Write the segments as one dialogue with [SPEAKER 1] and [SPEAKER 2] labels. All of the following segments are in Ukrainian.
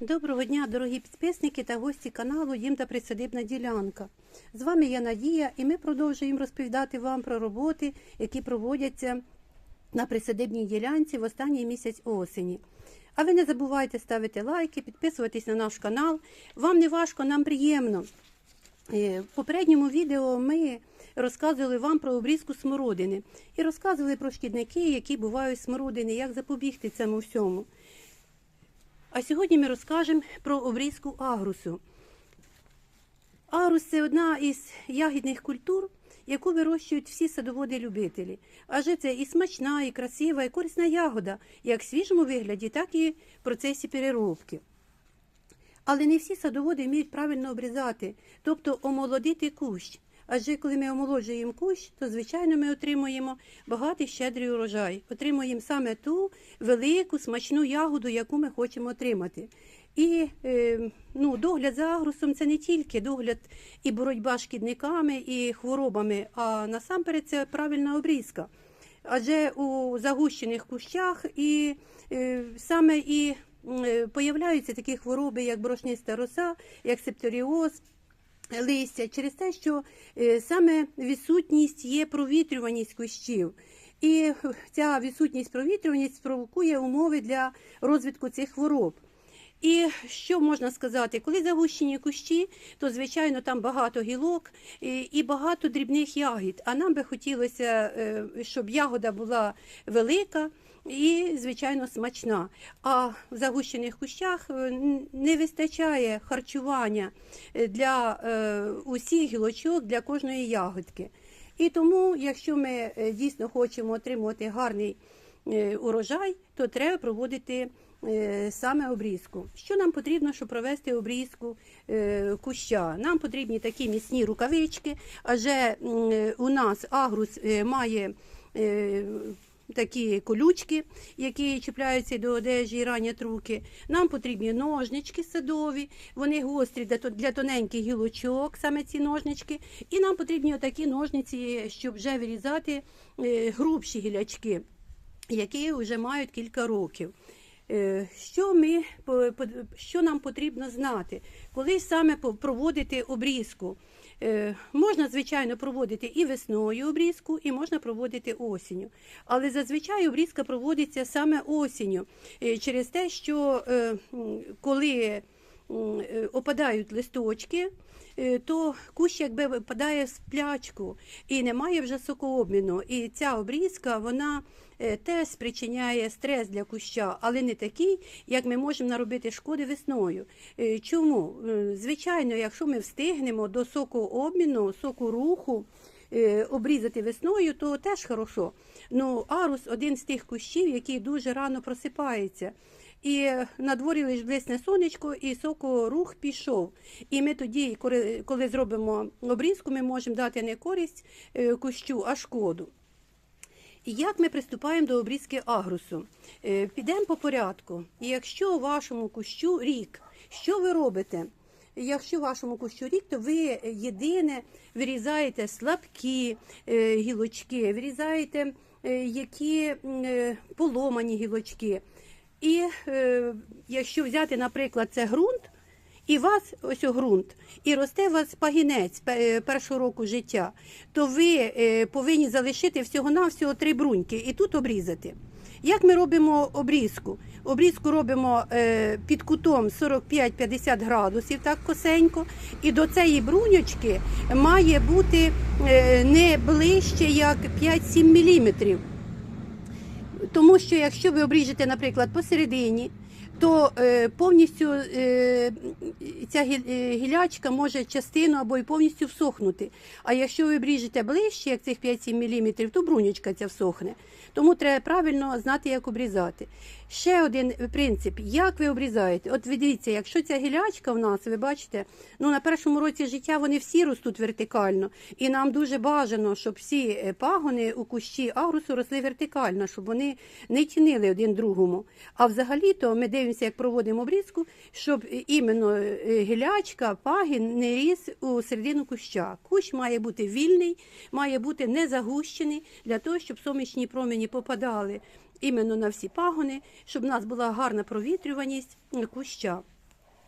[SPEAKER 1] Доброго дня, дорогі підписники та гості каналу Дім та Присадибна ділянка. З вами я Надія, і ми продовжуємо розповідати вам про роботи, які проводяться на присадибній ділянці в останній місяць осені. А ви не забувайте ставити лайки, підписуватись на наш канал. Вам не важко, нам приємно. Е, В попередньому відео ми розказували вам про обрізку смородини і розказували про шкідники, які бувають смородини, як запобігти цьому всьому. А сьогодні ми розкажемо про обрізку агрусу. Агрус це одна із ягідних культур, яку вирощують всі садоводи-любителі. Адже це і смачна, і красива, і корисна ягода, як в свіжому вигляді, так і в процесі переробки. Але не всі садоводи вміють правильно обрізати, тобто омолодити кущ. Адже коли ми омолоджуємо кущ, то звичайно ми отримуємо багатий щедрий урожай. Отримуємо саме ту велику смачну ягоду, яку ми хочемо отримати. І е, ну, догляд за агрусом це не тільки догляд і боротьба з шкідниками і хворобами, а насамперед це правильна обрізка. Адже у загущених кущах і е, саме і е, появляються такі хвороби, як борошниста роса, як септоріоз, листя, через те, що е, саме відсутність є провітрюваність кущів. І ця відсутність провітрюваність провокує умови для розвитку цих хвороб. І що можна сказати, коли загущені кущі, то звичайно там багато гілок і, і багато дрібних ягід. А нам би хотілося, е, щоб ягода була велика і, звичайно, смачна. А в загущених кущах е, не вистачає харчування е, для е, усіх гілочок, для кожної ягодки. І тому, якщо ми дійсно хочемо отримувати гарний урожай, то треба проводити саме обрізку. Що нам потрібно, щоб провести обрізку куща? Нам потрібні такі міцні рукавички, адже у нас агрус має. Такі колючки, які чіпляються до одежі і ранять руки. Нам потрібні ножнички садові, вони гострі для, для тоненьких гілочок, саме ці ножнички. І нам потрібні отакі ножниці, щоб вже вирізати е, грубші гілячки які вже мають кілька років. Е, Що, ми, що нам потрібно знати? Коли саме проводити обрізку? Е, Можна, звичайно, проводити і весною обрізку, і можна проводити осінню. Але зазвичай обрізка проводиться саме осінню, е, через те, що е, коли опадають листочки, то кущ якби випадає в сплячку і немає вже сокообміну. І ця обрізка вона е, теж спричиняє стрес для куща, але не такий, як ми можемо наробити шкоди весною. Е, Чому? Е, Звичайно, якщо ми встигнемо до сокообміну, соку руху, е, обрізати весною, то теж хорошо. Ну, арус один з тих кущів, який дуже рано просипається. І на дворі блисне сонечко, і сокорух пішов. І ми тоді, коли, коли зробимо обрізку, ми можемо дати не користь е, кущу, а шкоду. Як ми приступаємо до обрізки агрусу? Е, Підемо по порядку. Якщо у вашому кущу рік, що ви робите? Якщо вашому кущу рік, то ви єдине вирізаєте слабкі е, гілочки, вирізаєте які поломані гілочки. І е, якщо взяти, наприклад, це ґрунт, і вас ось ґрунт, і росте у вас пагінець першого року життя, то ви е, повинні залишити всього-навсього три бруньки і тут обрізати. Як ми робимо обрізку? Обрізку робимо е, під кутом 45-50 градусів, так косенько, і до цієї бруньочки має бути е, не ближче як 5-7 міліметрів. Тому що якщо ви обріжете, наприклад, посередині, то е, повністю е, ця е, гілячка може частину або й повністю всохнути. А якщо ви обріжете ближче, як цих 5-7 мм, то брунючка ця всохне. Тому треба правильно знати, як обрізати. Ще один принцип, як ви обрізаєте. От ви дивіться, якщо ця гілячка в нас, ви бачите, ну на першому році життя вони всі ростуть вертикально. І нам дуже бажано, щоб всі пагони у кущі агрусу росли вертикально, щоб вони не тінили один другому. А взагалі-то ми дивимося, як проводимо обрізку, щоб іменно е, гілячка, пагін не ріс у середину куща. Кущ має бути вільний, має бути не загущений для того, щоб сонячні промені попадали іменно на всі пагони, щоб у нас була гарна провітрюваність куща.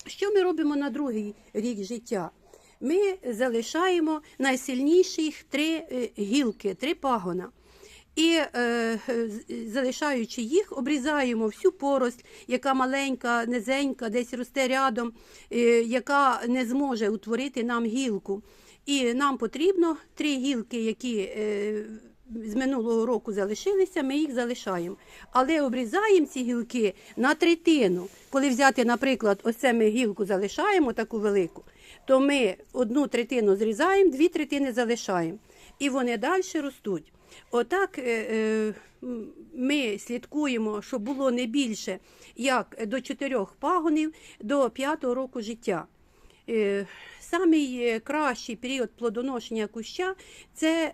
[SPEAKER 1] Що ми робимо на другий рік життя? Ми залишаємо найсильніших три е, гілки, три пагона. І е, залишаючи їх, обрізаємо всю поросль, яка маленька, низенька, десь росте рядом, е, яка не зможе утворити нам гілку. І нам потрібно три гілки, які е, з минулого року залишилися, ми їх залишаємо. Але обрізаємо ці гілки на третину. Коли взяти, наприклад, ось це ми гілку залишаємо таку велику, то ми одну третину зрізаємо, дві третини залишаємо. І вони далі ростуть. Отак е, е, ми слідкуємо, щоб було не більше як до чотирьох пагонів до п'ятого року життя. Е, Самий кращий період плодоношення куща це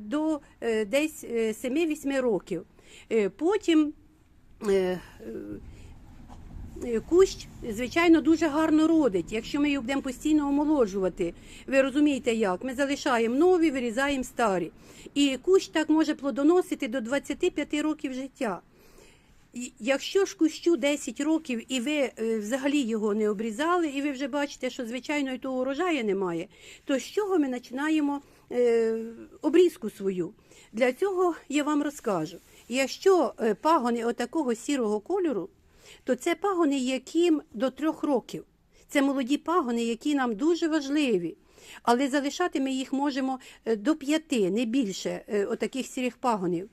[SPEAKER 1] до десь е, 7-8 років. Потім кущ, звичайно, дуже гарно родить, якщо ми його будемо постійно омоложувати. Ви розумієте як? Ми залишаємо нові, вирізаємо старі. І кущ так може плодоносити до 25 років життя. Якщо ж кущу 10 років і ви е, взагалі його не обрізали, і ви вже бачите, що звичайно і того урожаю немає, то з чого ми починаємо е, обрізку свою? Для цього я вам розкажу. Якщо е, пагони отакого сірого кольору, то це пагони, яким до трьох років. Це молоді пагони, які нам дуже важливі. Але залишати ми їх можемо е, до п'яти, не більше е, отаких сірих пагонів.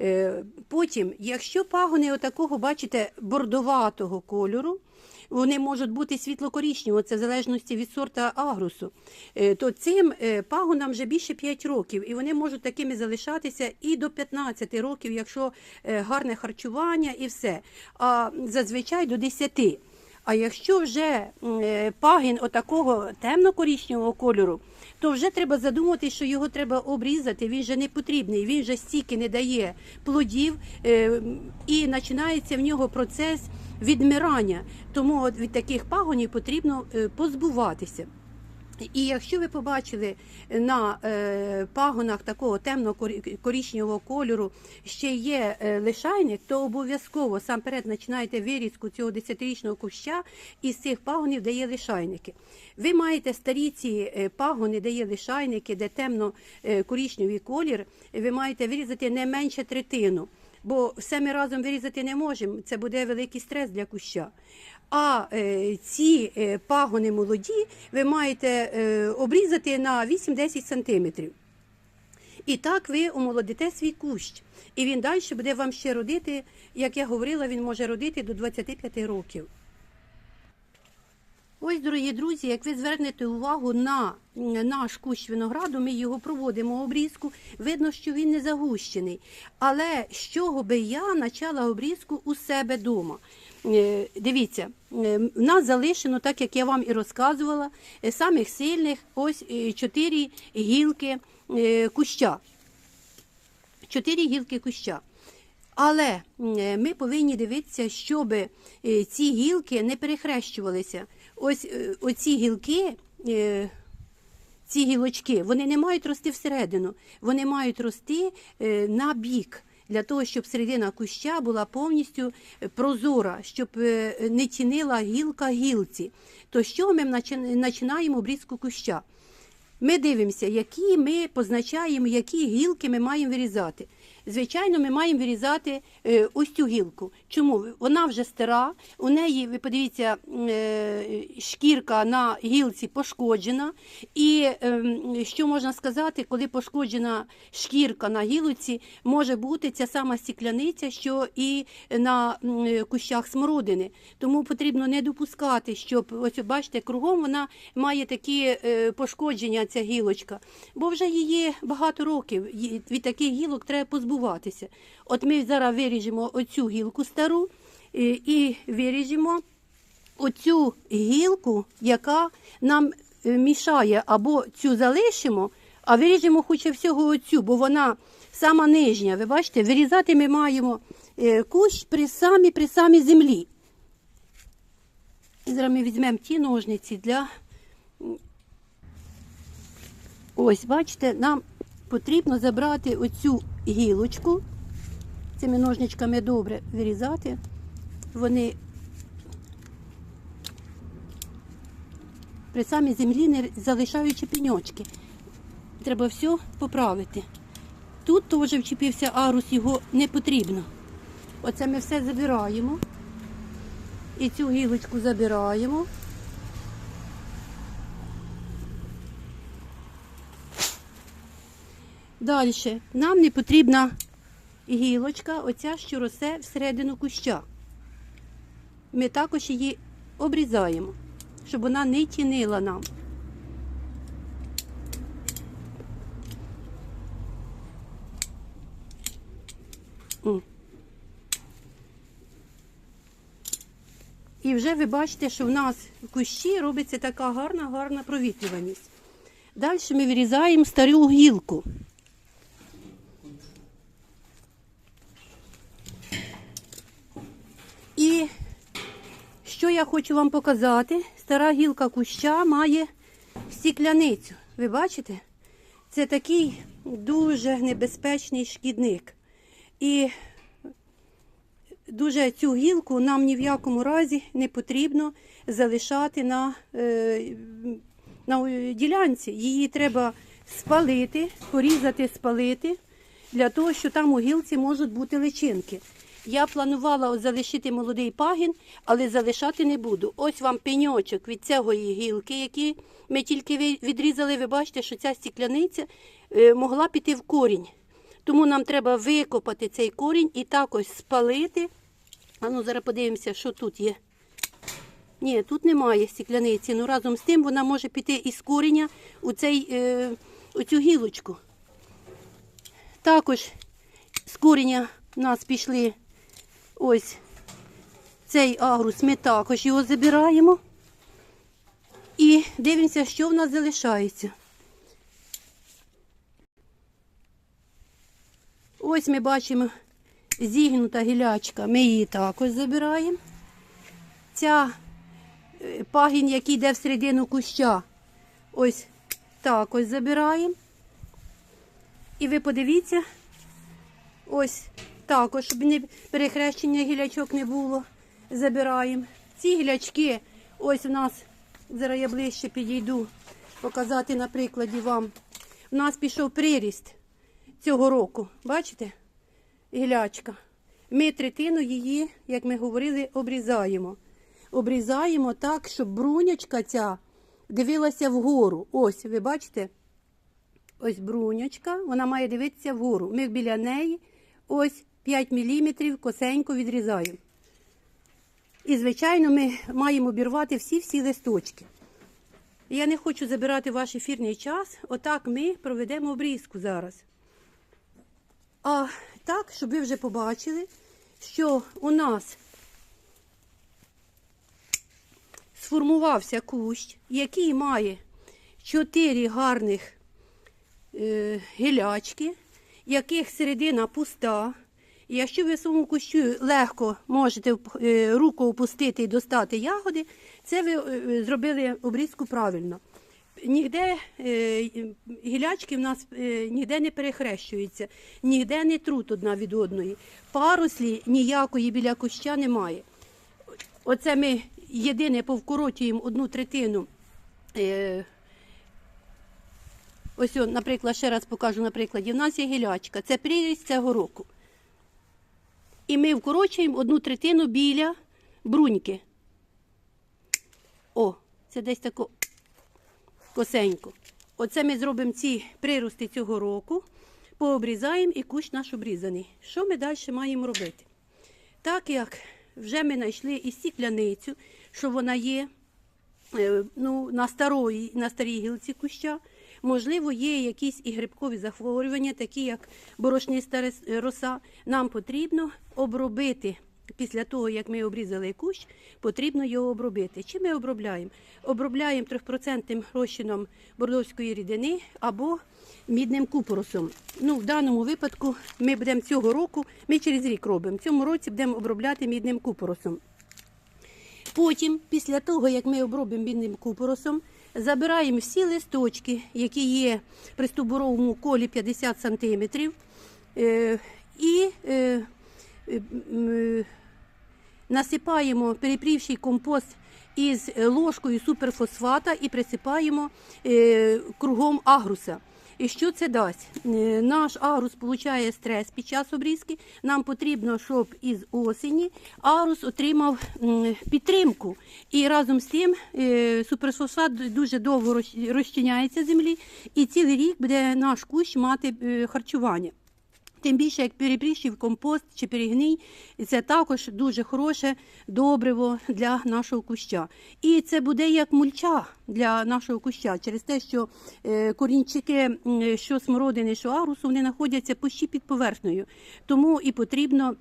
[SPEAKER 1] Е, Потім, якщо пагони отакого, бачите, бордоватого кольору, вони можуть бути світло-корічневого, це в залежності від сорта агрусу, е, то цим е, пагонам вже більше 5 років, і вони можуть такими залишатися і до 15 років, якщо е, гарне харчування і все. А зазвичай до 10. А якщо вже е, пагін отакого темно-корічневого кольору, то вже треба задумати, що його треба обрізати. Він вже не потрібний, він вже стільки не дає плодів, е, і починається в нього процес відмирання. Тому від таких пагонів потрібно е, позбуватися. І якщо ви побачили на е, пагонах такого темно-корічневого кольору ще є е, лишайник, то обов'язково сам перед починаєте вирізку цього 10-річного куща і з цих пагонів, де є лишайники. Ви маєте старі ці е, пагони, де є лишайники, де темно-корічневий колір, ви маєте вирізати не менше третину. Бо все ми разом вирізати не можемо, це буде великий стрес для куща. А е, ці е, пагони молоді ви маєте е, обрізати на 8-10 сантиметрів. І так ви омолодите свій кущ. І він далі буде вам ще родити, як я говорила, він може родити до 25 років. Ось, дорогі друзі, як ви звернете увагу на наш кущ винограду, ми його проводимо обрізку. Видно, що він не загущений. Але з чого би я почала обрізку у себе вдома? Е, Дивіться, е, в нас залишено, так як я вам і розказувала, е, самих сильних ось чотири гілки куща. Чотири гілки куща. Але ми повинні дивитися, щоб ці гілки не перехрещувалися. Ось е, оці гілки, е, ці гілочки, вони не мають рости всередину, вони мають рости е, на бік. Для того, щоб середина куща була повністю прозора, щоб не тінила гілка гілці. То що ми починаємо обрізку куща? Ми дивимося, які ми позначаємо, які гілки ми маємо вирізати. Звичайно, ми маємо вирізати е, ось цю гілку. Чому? Вона вже стара, у неї, ви подивіться, е, шкірка на гілці пошкоджена. І е, що можна сказати, коли пошкоджена шкірка на гілці, може бути ця сама стікляниця, що і на кущах смородини. Тому потрібно не допускати, щоб ось бачите, кругом вона має такі е, пошкодження, ця гілочка, бо вже її багато років. Від таких гілок треба позбуватися. От ми зараз виріжемо оцю гілку стару е, і виріжемо оцю гілку, яка нам е, мішає, або цю залишимо, а виріжемо хоч і всього оцю, бо вона сама нижня. Ви бачите, вирізати ми маємо е, кущ при самій при самій землі. Зараз ми візьмемо ті ножниці для. Ось, бачите, нам потрібно забрати оцю гілочку. Цими ножничками добре вирізати. Вони при самій землі, не залишаючи пеньочки. Треба все поправити. Тут теж вчепився арус, його не потрібно. Оце ми все забираємо. І цю гілочку забираємо. Далі. Нам не потрібна гілочка, оця, що росте всередину куща. Ми також її обрізаємо, щоб вона не тінила нам. І вже ви бачите, що в нас в кущі робиться така гарна, гарна провітрюваність. Далі ми вирізаємо стару гілку. І що я хочу вам показати? Стара гілка куща має стікляницю. Ви бачите? Це такий дуже небезпечний шкідник. І дуже цю гілку нам ні в якому разі не потрібно залишати на, е, на ділянці. Її треба спалити, порізати, спалити, для того, що там у гілці можуть бути личинки. Я планувала залишити молодий пагін, але залишати не буду. Ось вам пеньочок від цієї гілки, які ми тільки відрізали. Ви бачите, що ця стікляниця е, могла піти в корінь. Тому нам треба викопати цей корінь і так ось спалити. А ну зараз подивимося, що тут є. Ні, тут немає стікляниці. Ну разом з тим вона може піти із коріння у, цей, е, у цю гілочку. Також з коріння в нас пішли ось цей агрус. Ми також його забираємо. І дивимося, що в нас залишається. Ось ми бачимо зігнута гілячка, ми її також забираємо. Ця е, пагін, який йде всередину куща, ось також забираємо. І ви подивіться, ось також, щоб не перехрещення гілячок не було, забираємо. Ці гілячки, ось у нас, зараз я ближче підійду, показати на прикладі вам. У нас пішов приріст цього року. Бачите? Гілячка. Ми третину її, як ми говорили, обрізаємо. Обрізаємо так, щоб брунячка ця дивилася вгору. Ось, ви бачите? Ось брунячка, вона має дивитися вгору. Ми біля неї ось 5 мм косенько відрізаємо. І, звичайно, ми маємо обірвати всі-всі листочки. Я не хочу забирати ваш ефірний час. Отак ми проведемо обрізку зараз. А так, щоб ви вже побачили, що у нас сформувався кущ, який має чотири гарних е, гілячки, яких середина пуста. І якщо ви в своєму кущу легко можете е, руку опустити і достати ягоди, це ви е, зробили обрізку правильно. Ніде е, гілячки в нас ніде не перехрещуються, ніде не труть одна від одної. Парослі ніякої біля куща немає. Оце ми єдине повкорочуємо одну третину. Ось, наприклад, ще раз покажу на прикладі. У нас є гілячка, це приріст цього року. І ми вкорочуємо одну третину біля бруньки. О, це десь тако косенько. Оце ми зробимо ці прирости цього року, пообрізаємо і кущ наш обрізаний. Що ми далі маємо робити? Так як вже ми знайшли і стікляницю, що вона є е, ну, на, старої, на старій гілці куща, можливо, є якісь і грибкові захворювання, такі як борошниста рес- роса, нам потрібно обробити. Після того, як ми обрізали кущ, потрібно його обробити. Чим ми обробляємо? Обробляємо 3% розчином бордовської рідини або мідним купоросом. Ну, в даному випадку ми будемо цього року, ми через рік робимо. Цьому році будемо обробляти мідним купоросом. Потім, після того, як ми обробимо мідним купоросом, забираємо всі листочки, які є при стовбуровому колі 50 см, е, і е, е, насипаємо перепрівший компост із ложкою суперфосфата і присипаємо кругом агруса. І що це дасть? Е, Наш арус получає стрес під час обрізки. Нам потрібно, щоб із осені арус отримав підтримку. І разом з тим е, суперфосфат дуже довго розч- розчиняється землі, і цілий рік буде наш кущ мати е, харчування. Тим більше, як перепріщив компост чи перегній, це також дуже хороше добриво для нашого куща. І це буде як мульча для нашого куща, через те, що е, корінчики, що смородини, що арусу, вони знаходяться пощі під поверхнею. Тому і потрібно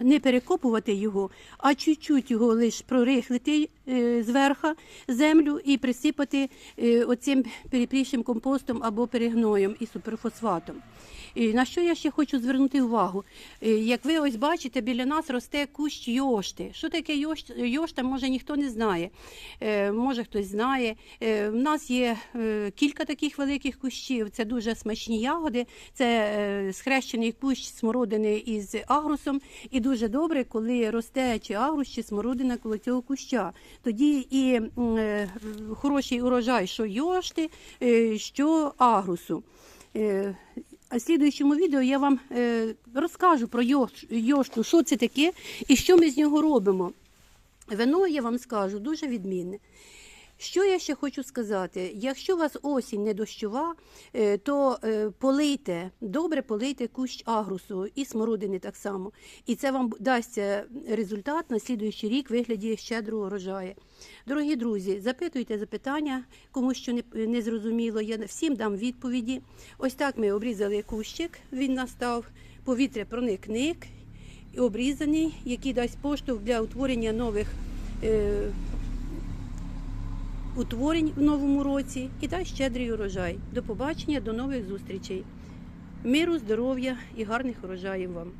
[SPEAKER 1] не перекопувати його, а чуть-чуть його лише прорихлити е, зверха землю і присипати е, оцим перепрішим компостом або перегноєм і суперфосфатом. І на що я ще хочу звернути увагу? Е, Як ви ось бачите, біля нас росте кущ йошти. Що таке йошта, може ніхто не знає. Е, Може хтось знає. Е, В нас є е, кілька таких великих кущів. Це дуже смачні ягоди. Це е, схрещений кущ смородини із агрусом. І дуже добре, коли росте чи агрус, чи смородина коло цього куща. Тоді і е, хороший урожай, що йошти, е, що агрусу. Е, А слідуючому відео я вам розкажу про йош- йошту, що це таке і що ми з нього робимо. Вино, я вам скажу, дуже відмінне. Що я ще хочу сказати? Якщо у вас осінь не дощова, е, то е, полийте, добре полийте кущ агрусу і смородини так само. І це вам дасть результат на слідуючий рік вигляді щедрого урожаю. Дорогі друзі, запитуйте запитання, кому що не, зрозуміло. Я всім дам відповіді. Ось так ми обрізали кущик, він настав, повітря проникник обрізаний, який дасть поштовх для утворення нових. Е, утворень в новому році і дай щедрий урожай. До побачення, до нових зустрічей. Миру, здоров'я і гарних урожаїв вам!